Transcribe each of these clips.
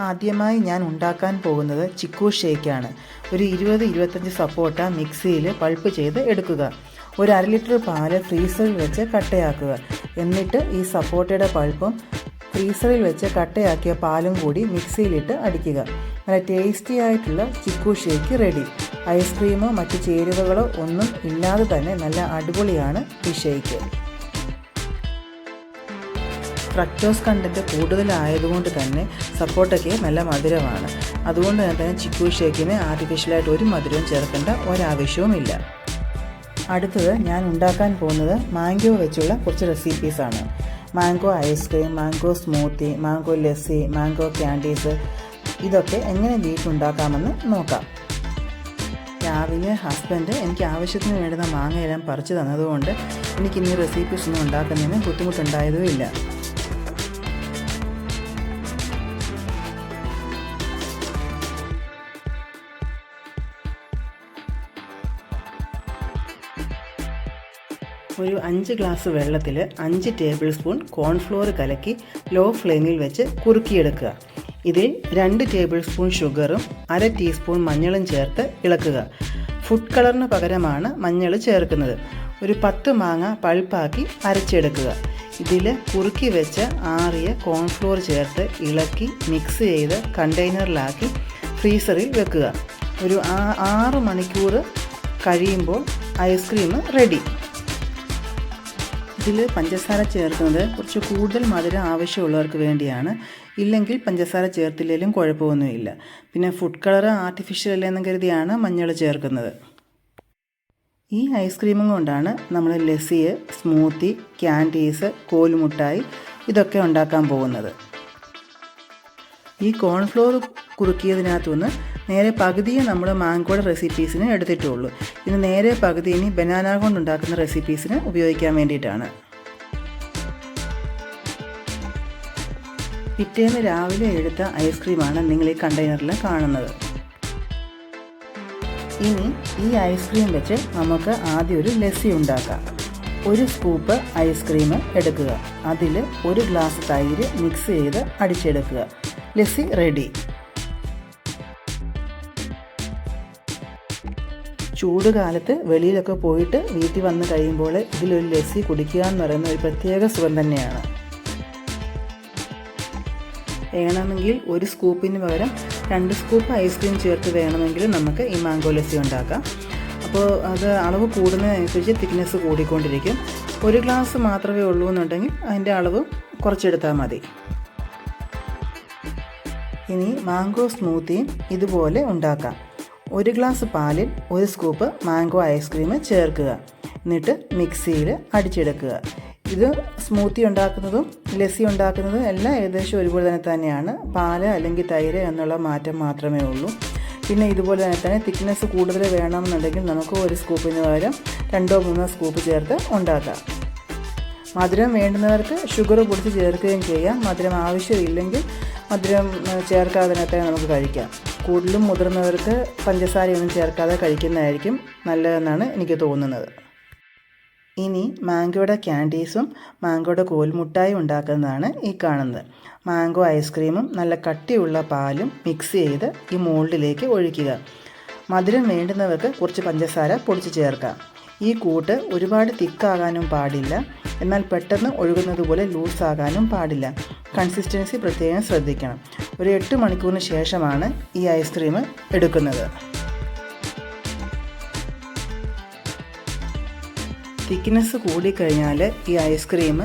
ആദ്യമായി ഞാൻ ഉണ്ടാക്കാൻ പോകുന്നത് ചിക്കു ഷേക്കാണ്. ഒരു ഇരുപത് ഇരുപത്തഞ്ച് സപ്പോട്ട മിക്സിയിൽ പൾപ്പ് ചെയ്ത് എടുക്കുക. ഒരു അര ലിറ്റർ പാൽ ഫ്രീസറിൽ വെച്ച് കട്ടയാക്കുക. എന്നിട്ട് ഈ സപ്പോട്ടയുടെ പൾപ്പും ഫ്രീസറിൽ വെച്ച് കട്ടയാക്കിയ പാലും കൂടി മിക്സിയിലിട്ട് അടിക്കുക. നല്ല ടേസ്റ്റി ആയിട്ടുള്ള ചിക്കു ഷേക്ക് റെഡി ഐസ്ക്രീമോ മറ്റ് ചേരുവകളോ ഒന്നും ഇല്ലാതെ തന്നെ നല്ല അടിപൊളിയാണ് ഈ ഷേക്ക്. ഫ്രക്ടോസ് കണ്ടന്റ് കൂടുതലായതുകൊണ്ട് തന്നെ സപ്പോട്ടയ്ക്ക് നല്ല മധുരമാണ്. അതുകൊണ്ട് തന്നെ ചിക്കു ഷേക്കിന് ആർട്ടിഫിഷ്യലായിട്ട് ഒരു മധുരവും ചേർക്കേണ്ട ഒരാവശ്യവുമില്ല അടുത്തത് ഞാൻ ഉണ്ടാക്കാൻ പോകുന്നത് മാംഗോ വെച്ചുള്ള കുറച്ച് റെസിപ്പീസാണ് mango ice cream mango smoothie mango lassi mango candies ഇതൊക്കെ എങ്ങനെ വീട്ടിലുണ്ടാക്കാമെന്ന് നോക്കാം. രാവിലെ ഹസ്ബൻഡ് എനിക്ക് ആവശ്യത്തിന് വേണ്ടുന്ന മാങ്ങയെല്ലാം പറിച്ചു തന്നതുകൊണ്ട് എനിക്ക് ഇനി റെസിപ്പീസ് ഒന്നും ഉണ്ടാക്കുന്നതിന് ബുദ്ധിമുട്ടുണ്ടായതുമില്ല. ഒരു അഞ്ച് ഗ്ലാസ് വെള്ളത്തിൽ അഞ്ച് ടേബിൾ സ്പൂൺ കോൺഫ്ലോർ കലക്കി ലോ ഫ്ലെയിമിൽ വെച്ച് കുറുക്കിയെടുക്കുക. ഇതിൽ രണ്ട് ടേബിൾ സ്പൂൺ ഷുഗറും അര ടീസ്പൂൺ മഞ്ഞളും ചേർത്ത് ഇളക്കുക. ഫുഡ് കളറിന് പകരമാണ് മഞ്ഞൾ ചേർക്കുന്നത്. ഒരു പത്ത് മാങ്ങ പൾപ്പാക്കി അരച്ചെടുക്കുക. ഇതിൽ കുറുക്കി വെച്ച ആറിയ കോൺഫ്ലോർ ചേർത്ത് ഇളക്കി മിക്സ് ചെയ്ത് കണ്ടെയ്നറിലാക്കി ഫ്രീസറിൽ വെക്കുക. ഒരു ആറ് മണിക്കൂർ കഴിയുമ്പോൾ ഐസ്ക്രീം റെഡി. ഇതിൽ പഞ്ചസാര ചേർക്കുന്നത് കുറച്ച് കൂടുതൽ മധുരം ആവശ്യമുള്ളവർക്ക് വേണ്ടിയാണ്. ഇല്ലെങ്കിൽ പഞ്ചസാര ചേർത്തില്ലെങ്കിലും കുഴപ്പമൊന്നുമില്ല. പിന്നെ ഫുഡ് കളർ ആർട്ടിഫിഷ്യൽ അല്ലെന്ന് കരുതിയാണ് മഞ്ഞൾ ചേർക്കുന്നത്. ഈ ഐസ്ക്രീമും കൊണ്ടാണ് നമ്മൾ ലസ്സി സ്മൂത്തി ക്യാൻഡീസ് കോലുമുട്ടായി ഇതൊക്കെ ഉണ്ടാക്കാൻ പോകുന്നത്. ഈ കോൺഫ്ലോർ കുറുക്കിയതിനകത്തുനിന്ന് നേരെ പകുതിയെ നമ്മൾ മാങ്കോയുടെ റെസിപ്പീസിന് എടുത്തിട്ടുള്ളൂ. ഇത് നേരെ പകുതി ഇനി ബനാന കൊണ്ടുണ്ടാക്കുന്ന റെസിപ്പീസിന് ഉപയോഗിക്കാൻ വേണ്ടിയിട്ടാണ്. പിറ്റേന്ന് രാവിലെ എടുത്ത ഐസ്ക്രീമാണ് നിങ്ങൾ ഈ കണ്ടെയ്നറിൽ കാണുന്നത്. ഇനി ഈ ഐസ്ക്രീം വെച്ച് നമുക്ക് ആദ്യം ഒരു ലസ്സി ഉണ്ടാക്കാം. ഒരു സ്കൂപ്പ് ഐസ്ക്രീം എടുക്കുക. അതിൽ ഒരു ഗ്ലാസ് തൈര് മിക്സ് ചെയ്ത് അടിച്ചെടുക്കുക. ലസ്സി റെഡി. ചൂട് കാലത്ത് വെളിയിലൊക്കെ പോയിട്ട് വീട്ടിൽ വന്ന് കഴിയുമ്പോൾ ഇതിലൊരു ലസ്സി കുടിക്കുക എന്ന് പറയുന്ന ഒരു പ്രത്യേക സുഖം തന്നെയാണ്. വേണമെങ്കിൽ ഒരു സ്കൂപ്പിന് പകരം രണ്ട് സ്കൂപ്പ് ഐസ്ക്രീം ചേർത്ത് വേണമെങ്കിൽ നമുക്ക് ഈ മാംഗോ ലസ്സി ഉണ്ടാക്കാം. അപ്പോൾ അത് അളവ് കൂടുന്നതിനനുസരിച്ച് തിക്നെസ് കൂടിക്കൊണ്ടിരിക്കും. ഒരു ഗ്ലാസ് മാത്രമേ ഉള്ളൂ എന്നുണ്ടെങ്കിൽ അതിന്റെ അളവ് കുറച്ചെടുത്താൽ മതി. ഇനി മാംഗോ സ്മൂത്തിയും ഇതുപോലെ ഉണ്ടാക്കാം. ഒരു ഗ്ലാസ് പാലിൽ ഒരു സ്കൂപ്പ് മാംഗോ ഐസ്ക്രീം ചേർക്കുക. എന്നിട്ട് മിക്സിയിൽ അടിച്ചെടുക്കുക. ഇത് സ്മൂത്തി ഉണ്ടാക്കുന്നതും ലസ്സി ഉണ്ടാക്കുന്നതും എല്ലാം ഏകദേശം ഒരുപോലെ തന്നെ തന്നെയാണ്. പാൽ അല്ലെങ്കിൽ തൈര് എന്നുള്ള മാറ്റം മാത്രമേ ഉള്ളൂ. പിന്നെ ഇതുപോലെ തന്നെ തന്നെ തിക്നെസ് കൂടുതൽ വേണമെന്നുണ്ടെങ്കിൽ നമുക്ക് ഒരു സ്കൂപ്പിന് പകരം രണ്ടോ മൂന്നോ സ്കൂപ്പ് ചേർത്ത് ഉണ്ടാക്കാം. മധുരം വേണ്ടുന്നവർക്ക് ഷുഗർ പൊടിച്ച് ചേർക്കുകയും ചെയ്യാം. മധുരം ആവശ്യമില്ലെങ്കിൽ മധുരം ചേർക്കാതെ തന്നെ നമുക്ക് കഴിക്കാം. കൂടുതലും മുതിർന്നവർക്ക് പഞ്ചസാരയൊന്നും ചേർക്കാതെ കഴിക്കുന്നതായിരിക്കും നല്ലതെന്നാണ് എനിക്ക് തോന്നുന്നത്. ഇനി മാംഗോയുടെ ക്യാൻഡീസും മാംഗോയുടെ കോൽമുട്ടായും ഉണ്ടാക്കുന്നതാണ് ഈ കാണുന്നത്. മാംഗോ ഐസ്ക്രീമും നല്ല കട്ടിയുള്ള പാലും മിക്സ് ചെയ്ത് ഈ മോൾഡിലേക്ക് ഒഴിക്കുക. മധുരം വേണ്ടുന്നവർക്ക് കുറച്ച് പഞ്ചസാര പൊടിച്ച് ചേർക്കാം. ഈ കൂട്ട് ഒരുപാട് തിക്കാകാനും പാടില്ല. എന്നാൽ പെട്ടെന്ന് ഒഴുകുന്നത് പോലെ ലൂസാകാനും പാടില്ല. കൺസിസ്റ്റൻസി പ്രത്യേകം ശ്രദ്ധിക്കണം. ഒരു എട്ട് മണിക്കൂറിന് ശേഷമാണ് ഈ ഐസ്ക്രീം എടുക്കുന്നത്. തിക്നെസ് കൂടിക്കഴിഞ്ഞാൽ ഈ ഐസ്ക്രീം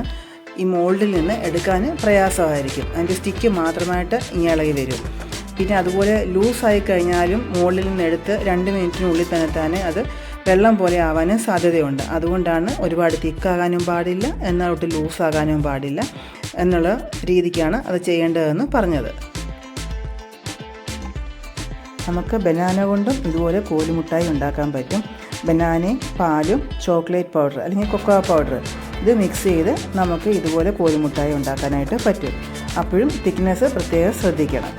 ഈ മോൾഡിൽ നിന്ന് എടുക്കാൻ പ്രയാസമായിരിക്കും. അതിന്റെ സ്റ്റിക്ക് മാത്രമായിട്ട് ഇളകി വരും. പിന്നെ അതുപോലെ ലൂസായി കഴിഞ്ഞാലും മോൾഡിൽ നിന്ന് എടുത്ത് രണ്ട് മിനിറ്റിനുള്ളിൽ തന്നെ തന്നെ അത് വെള്ളം പോലെ ആവാനും സാധ്യതയുണ്ട്. അതുകൊണ്ടാണ് ഒരുപാട് തിക്കാകാനും പാടില്ല എന്നാൽ ഒട്ട് ലൂസാകാനും പാടില്ല എന്നുള്ള രീതിക്കാണ് അത് ചെയ്യേണ്ടതെന്ന് പറഞ്ഞത്. നമുക്ക് ബനാന കൊണ്ടും ഇതുപോലെ കോലുമുട്ടായി ഉണ്ടാക്കാൻ പറ്റും. ബനാനയും പാലും ചോക്ലേറ്റ് പൗഡർ അല്ലെങ്കിൽ കൊക്കോ പൗഡർ ഇത് മിക്സ് ചെയ്ത് നമുക്ക് ഇതുപോലെ കോലുമുട്ടായി ഉണ്ടാക്കാനായിട്ട് പറ്റും. അപ്പോഴും തിക്നെസ് പ്രത്യേകം ശ്രദ്ധിക്കണം.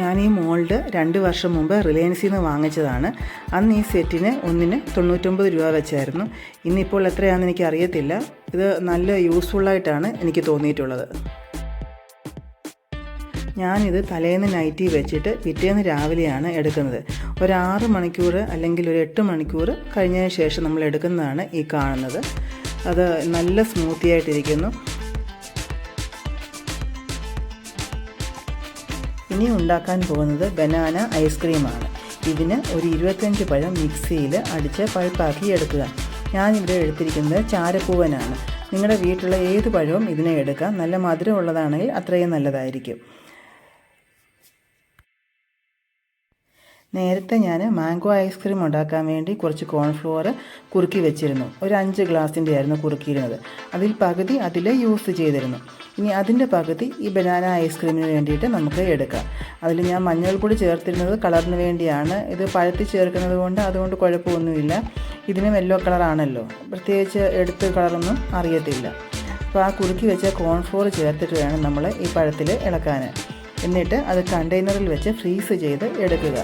ഞാൻ ഈ മോൾഡ് രണ്ട് വർഷം മുമ്പ് റിലയൻസിൽ നിന്ന് വാങ്ങിച്ചതാണ്. അന്ന് ഈ സെറ്റിന് ഒന്നിന് തൊണ്ണൂറ്റൊമ്പത് രൂപ വെച്ചായിരുന്നു. ഇന്നിപ്പോൾ എത്രയാണെന്ന് എനിക്ക് അറിയത്തില്ല ഇത് നല്ല യൂസ്ഫുള്ളായിട്ടാണ് എനിക്ക് തോന്നിയിട്ടുള്ളത്. ഞാനിത് തലേന്ന് നൈറ്റി വെച്ചിട്ട് പിറ്റേന്ന് രാവിലെയാണ് എടുക്കുന്നത്. ഒരു ആറ് മണിക്കൂർ അല്ലെങ്കിൽ ഒരു എട്ട് മണിക്കൂർ കഴിഞ്ഞതിന് ശേഷം നമ്മൾ എടുക്കുന്നതാണ് ഈ കാണുന്നത്. അത് നല്ല സ്മൂത്തി ആയിട്ടിരിക്കുന്നു ഇനി ഉണ്ടാക്കാൻ പോകുന്നത് ബനാന ഐസ്ക്രീമാണ് ഇതിന് ഒരു ഇരുപത്തഞ്ച് പഴം മിക്സിയിൽ അടിച്ച് പഴുപ്പാക്കി എടുക്കുക. ഞാനിവിടെ എടുത്തിരിക്കുന്നത് ചാരപ്പൂവനാണ്. നിങ്ങളുടെ വീട്ടിലുള്ള ഏത് പഴവും ഇതിനെ എടുക്കാം. നല്ല മധുരമുള്ളതാണെങ്കിൽ അത്രയും നല്ലതായിരിക്കും. നേരത്തെ ഞാൻ മാംഗോ ഐസ്ക്രീം ഉണ്ടാക്കാൻ വേണ്ടി കുറച്ച് കോൺഫ്ലോർ കുറുക്കി വെച്ചിരുന്നു. ഒരു അഞ്ച് ഗ്ലാസിന്റെ ആയിരുന്നു കുറുക്കിയിരുന്നത്. അതിൽ പകുതി അതിൽ യൂസ് ചെയ്തിരുന്നു. ഇനി അതിന്റെ പകുതി ഈ ബനാന ഐസ്ക്രീമിന് വേണ്ടിയിട്ട് നമുക്ക് എടുക്കാം. അതിൽ ഞാൻ മഞ്ഞൾ മഞ്ഞൾപ്പൊടി ചേർത്തിരുന്നത് കളറിന് വേണ്ടിയാണ്. ഇത് പഴുത്തി ചേർക്കുന്നത് കൊണ്ട് അതുകൊണ്ട് കുഴപ്പമൊന്നുമില്ല. ഇതിനും യെല്ലോ കളറാണല്ലോ. പ്രത്യേകിച്ച് എടുത്ത് കളറൊന്നും അറിയത്തില്ല. അപ്പോൾ ആ കുറുക്കി വെച്ച കോൺഫ്ലോർ ചേർത്തിട്ട് വേണം നമ്മൾ ഈ പഴത്തിൽ ഇളക്കാൻ. എന്നിട്ട് അത് കണ്ടെയ്നറിൽ വെച്ച് ഫ്രീസ് ചെയ്ത് എടുക്കുക.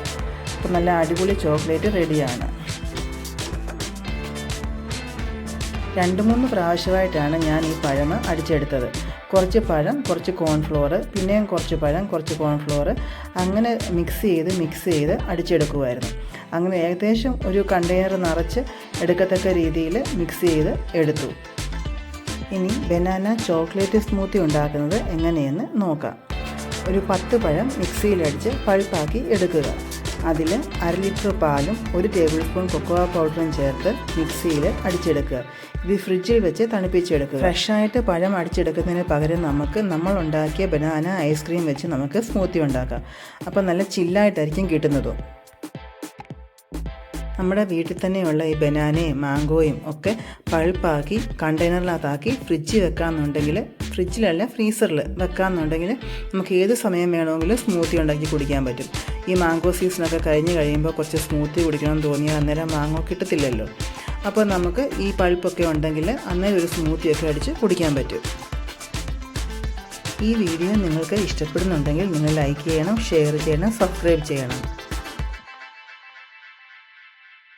അപ്പോൾ നല്ല അടിപൊളി ചോക്ലേറ്റ് റെഡിയാണ്. രണ്ട് മൂന്ന് പ്രാവശ്യമായിട്ടാണ് ഞാൻ ഈ പഴം അടിച്ചെടുത്തത്. കുറച്ച് പഴം കുറച്ച് കോൺഫ്ലോർ പിന്നെയും കുറച്ച് പഴം കുറച്ച് കോൺഫ്ലോർ അങ്ങനെ മിക്സ് ചെയ്ത് മിക്സ് ചെയ്ത് അടിച്ചെടുക്കുമായിരുന്നു അങ്ങനെ ഏകദേശം ഒരു കണ്ടെയ്നർ നിറച്ച് എടുക്കത്തക്ക രീതിയിൽ മിക്സ് ചെയ്ത് എടുത്തു. ഇനി ബനാന ചോക്ലേറ്റ് സ്മൂത്തി ഉണ്ടാക്കുന്നത് എങ്ങനെയെന്ന് നോക്കാം. ഒരു പത്ത് പഴം മിക്സിയിലടിച്ച് പഴുപ്പാക്കി എടുക്കുക. അതിൽ അര ലിറ്റർ പാലും ഒരു ടേബിൾ സ്പൂൺ കൊക്കോ പൗഡറും ചേർത്ത് മിക്സിയിൽ അടിച്ചെടുക്കുക. ഇത് ഫ്രിഡ്ജിൽ വെച്ച് തണുപ്പിച്ചെടുക്കുക. ഫ്രഷായിട്ട് പഴം അടിച്ചെടുക്കുന്നതിന് പകരം നമുക്ക് നമ്മൾ ഉണ്ടാക്കിയ ബനാന ഐസ്ക്രീം വെച്ച് നമുക്ക് സ്മൂത്തി ഉണ്ടാക്കാം. അപ്പോൾ നല്ല ചില്ലായിട്ടായിരിക്കും കിട്ടുന്നതും. നമ്മുടെ വീട്ടിൽ തന്നെയുള്ള ഈ ബനാനയും മാംഗോയും ഒക്കെ പഴുപ്പാക്കി കണ്ടെയ്നറിനകത്താക്കി ഫ്രിഡ്ജിൽ വെക്കാമെന്നുണ്ടെങ്കിൽ ഫ്രിഡ്ജിലല്ല ഫ്രീസറിൽ വെക്കാമെന്നുണ്ടെങ്കിൽ നമുക്ക് ഏത് സമയം വേണമെങ്കിലും സ്മൂത്തി ഉണ്ടാക്കി കുടിക്കാൻ പറ്റും. ഈ മാംഗോ സീസണൊക്കെ കഴിഞ്ഞ് കഴിയുമ്പോൾ കുറച്ച് സ്മൂത്തി കുടിക്കണം തോന്നിയാൽ അന്നേരം മാങ്ങോ കിട്ടത്തില്ലല്ലോ. അപ്പോൾ നമുക്ക് ഈ പഴുപ്പൊക്കെ ഉണ്ടെങ്കിൽ അന്നേരം ഒരു സ്മൂത്തിയൊക്കെ അടിച്ച് കുടിക്കാൻ പറ്റും. ഈ വീഡിയോ നിങ്ങൾക്ക് ഇഷ്ടപ്പെടുന്നുണ്ടെങ്കിൽ നിങ്ങൾ ലൈക്ക് ചെയ്യണം ഷെയർ ചെയ്യണം സബ്സ്ക്രൈബ് ചെയ്യണം.